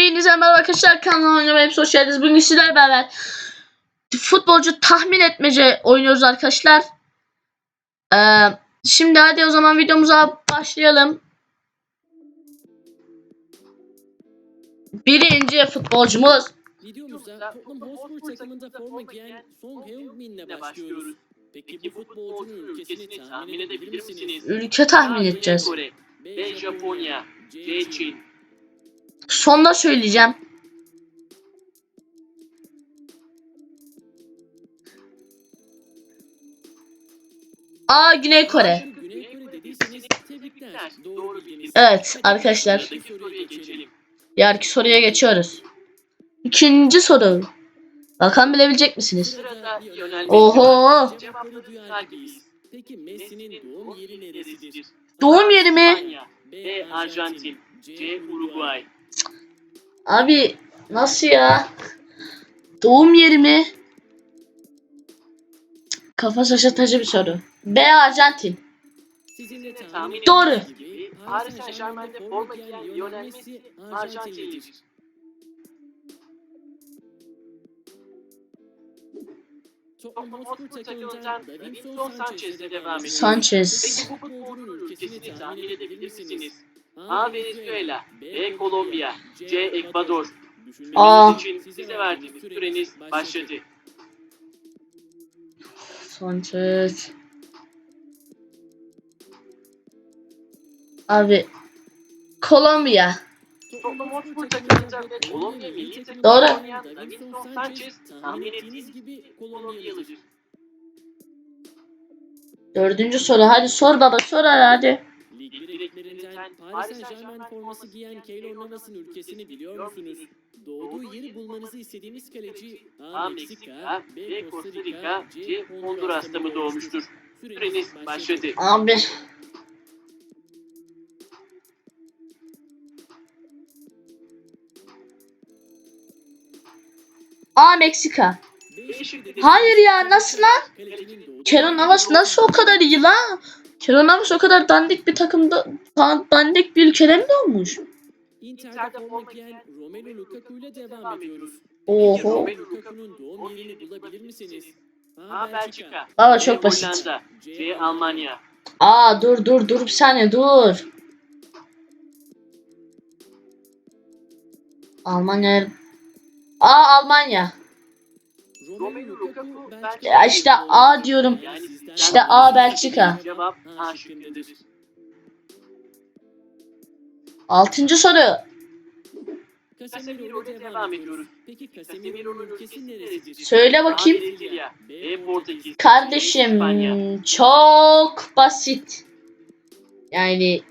Hepinize merhaba arkadaşlar kanalıma oynamaya hepsi hoş geldiniz. Bugün sizlerle beraber futbolcu tahmin etmece oynuyoruz arkadaşlar. Ee, şimdi hadi o zaman videomuza başlayalım. Birinci futbolcumuz Videomuzda Tottenham Hotspur takımında forma giyen Son Heung-min'le başlıyoruz. Peki bu futbolcunun ülkesini tahmin edebilir misiniz? ülke tahmin edeceğiz. B. Japonya, C. Çin. Sonda söyleyeceğim. A Güney Kore. Evet arkadaşlar. Sıradaki soruya geçiyoruz. İkinci soru. Bakalım bilebilecek misiniz? Oho. Peki Messi'nin doğum yeri neresidir? Doğum yeri mi? B. Arjantin, C. Uruguay. Abi nasıl ya? Doğum yeri mi? Kafa şaşırtıcı bir soru. B Arjantin. Tahmin Doğru. ettiğiniz gibi Paris Saint-Germain'de forma giyen Lionel Messi Arjantinlidir. Tottenham Hotspur Hotspur takımından takımından Davinson Sanchez'le devam ediyoruz. Sanchez. Peki bu futbolcunun ülkesini tahmin edebilir misiniz? A. Venezuela, B. Kolombiya, C. Ekvador. A. Bilmeniz için size verdiğimiz süreniz başladı. Sanchez. Abi Kolombiya. Kolombiya milli Doğru. oynayan Davinson Sanchez tahmin ettiğiniz gibi Kolombiyalıdır. Dördüncü soru. Hadi sor baba sor hadi. Lig direklerinden Paris Saint-Germain forması giyen Keylor Navas'ın ülkesini biliyor musunuz? Doğduğu yeri bulmanızı istediğimiz kaleci A. Meksika, B. Costa Rica, C. Honduras'ta mı doğmuştur? Süreniz başladı. Abi. A Meksika. Hayır ya, nasıl lan? Kenan Navas nasıl o kadar iyi la? Kenan Navas o kadar dandik bir takımda dan- dandik bir ülkede mi doğmuş? Inter'de forma giyen Romelu Lukaku ile devam ediyoruz. Oho. Romelu Lukaku'nun doğum yerini bulabilir misiniz? A. Belçika, Baba C. çok basit. C. Almanya. Aa dur dur dur bir saniye dur. Almanya. Aa Almanya. Ya işte A diyorum. İşte A Belçika. Cevap A şıkkıdır. Altıncı soru. Casemiro ile devam ediyoruz. Peki Casemiro'nun ülkesi neresidir? Söyle bakayım. Kardeşim çok basit. Yani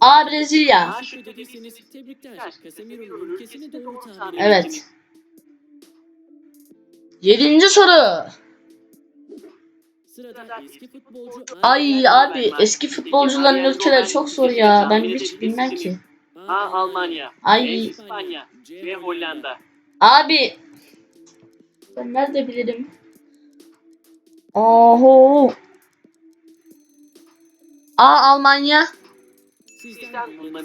A Brezilya. A şıkkı dediyseniz dediyseniz tebrikler. Casemiro'nun ülkesini doğru tahmin tahmin Evet. Yedinci soru. Sırada eski futbolcu Ay abi eski futbolcuların ülkeleri çok zor ya. Ben hiç bilmem ki. A. Almanya, Ay. B. İspanya, C. Hollanda. Abi. Ben nerede bilirim? Oho. A Almanya.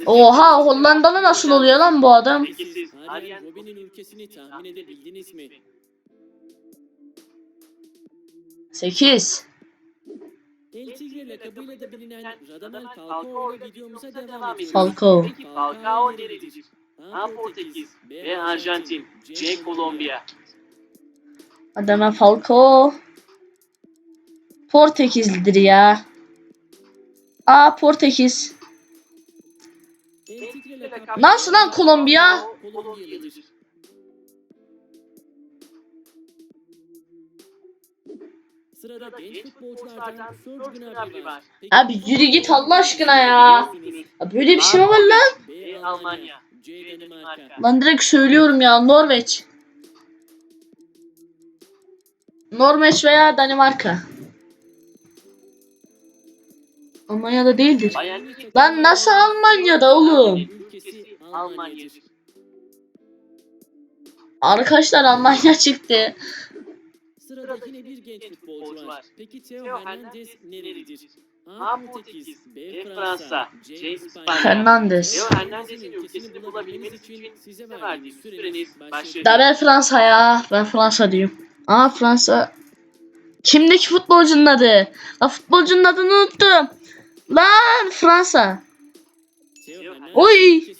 Oha Hollandalı nasıl oluyor lan bu adam? Robben'in ülkesini tahmin edebildiniz mi? 8. El Tigre lakabıyla da bilinen Radamel Falcao ile videomuza devam ediyoruz. Falcao. Peki Falcao nerelidir? A. Portekiz, B. Arjantin, C. Kolombiya. Adama Falcao. Portekizlidir ya. A Portekiz. Nasıl lan Kolombiya? Kolombiyalıdır. Sırada genç futbolculardan Serge Gnabry var. Peki Abi yürü git Allah aşkına ya. Ya Böyle bir şey mi var lan? B. Almanya, C. Danimarka. Lan direkt söylüyorum ya Norveç. Norveç veya Danimarka. Almanya'da değildir. Lan nasıl Almanya'da oğlum? Ülkesi Almanya'dır. Arkadaşlar Almanya çıktı. Sırada yine bir genç futbolcu var. Peki Theo Hernandez nerelidir? A. Portekiz, B. Fransa, C. İspanya. Hernandez. Leo Hernandez'in ülkesini bulabilmeniz için size verdiğim süreniz başladı. Da ben Fransa ya. Ben Fransa diyeyim. Aa Fransa. Kimdeki futbolcunun adı? La futbolcunun adını unuttum. Lan Fransa. Theo Oy.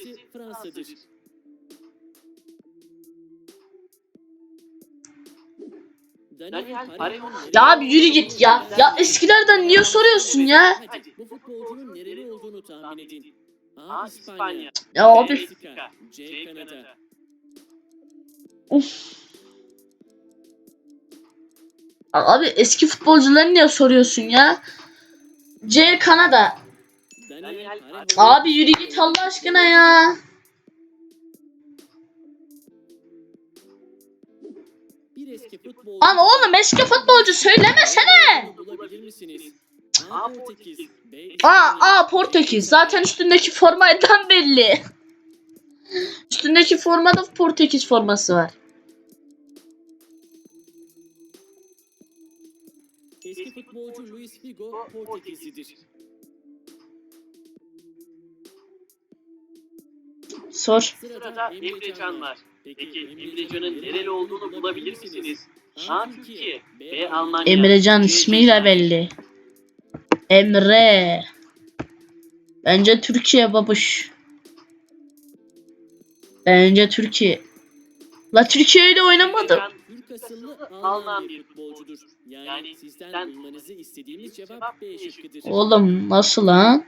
Daniel Pareon. Ya abi yürü git ya. Ya eskilerden niye soruyorsun ya? Hadi bu futbolcunun nereli olduğunu tahmin edin. A. İspanya. Ya abi. C. Kanada. Uf. Abi eski futbolcuları niye soruyorsun ya? C Kanada. Abi yürü git Allah aşkına ya. Futbolcu. Lan oğlum eski futbolcu söylemesene. A. Portekiz. Aa, Portekiz. Zaten üstündeki formaydan belli. Üstündeki formada Portekiz forması var. Eski futbolcu Luis Figo Portekizlidir. Sor. Sırada Emre Can var. Peki Emre Can'ın nereli olduğunu bulabilir misiniz? A. Türkiye. B. Almanya. Emrecan ismiyle belli. Emre. Bence Türkiye babuş. Bence Türkiye. La Türkiye'yle oynamadım. Emre Can, Türk asıllı Alman bir futbolcudur. Yani, Yani sizden sizden bulmanızı istediğimiz cevap B şıkkıdır. Oğlum nasıl lan?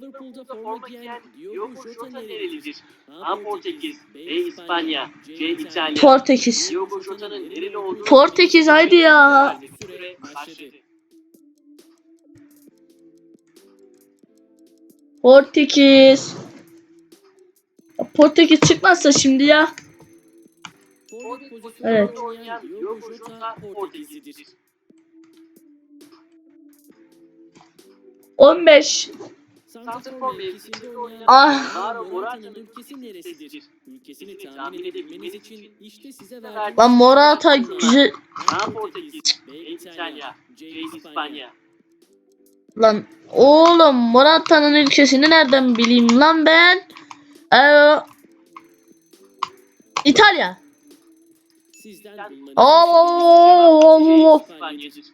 Liverpool'da forma giyen Diogo Jota nerelidir? A. Portekiz. B. İspanya. C. İtalya. Portekiz. Diogo Jota'nın nereli olduğunu Portekiz haydi ya. Süre başladı. Portekiz. Portekiz çıkmazsa şimdi ya. Evet. Portekizlidir. 15. Santrafor mevkisinde oynayan Ah. Mauro Mauro Morata'nın Morata'nın ülkesi neresidir? Ülkesini tahmin edebilmeniz için işte size Lan verdiğim Lan Morata güzel. A. Portekiz. B. İtalya. C. İspanya. Lan oğlum Morata'nın ülkesini nereden bileyim lan ben? Ee, İtalya. Sizden bulmanızı Oo. cevap C. İspanya'dır.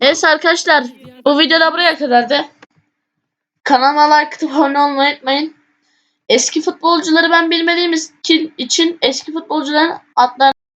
Evet arkadaşlar bu videoda buraya kadardı. Kanalıma like atıp abone olmayı unutmayın. Eski futbolcuları ben bilmediğim için, için eski futbolcuların adlarını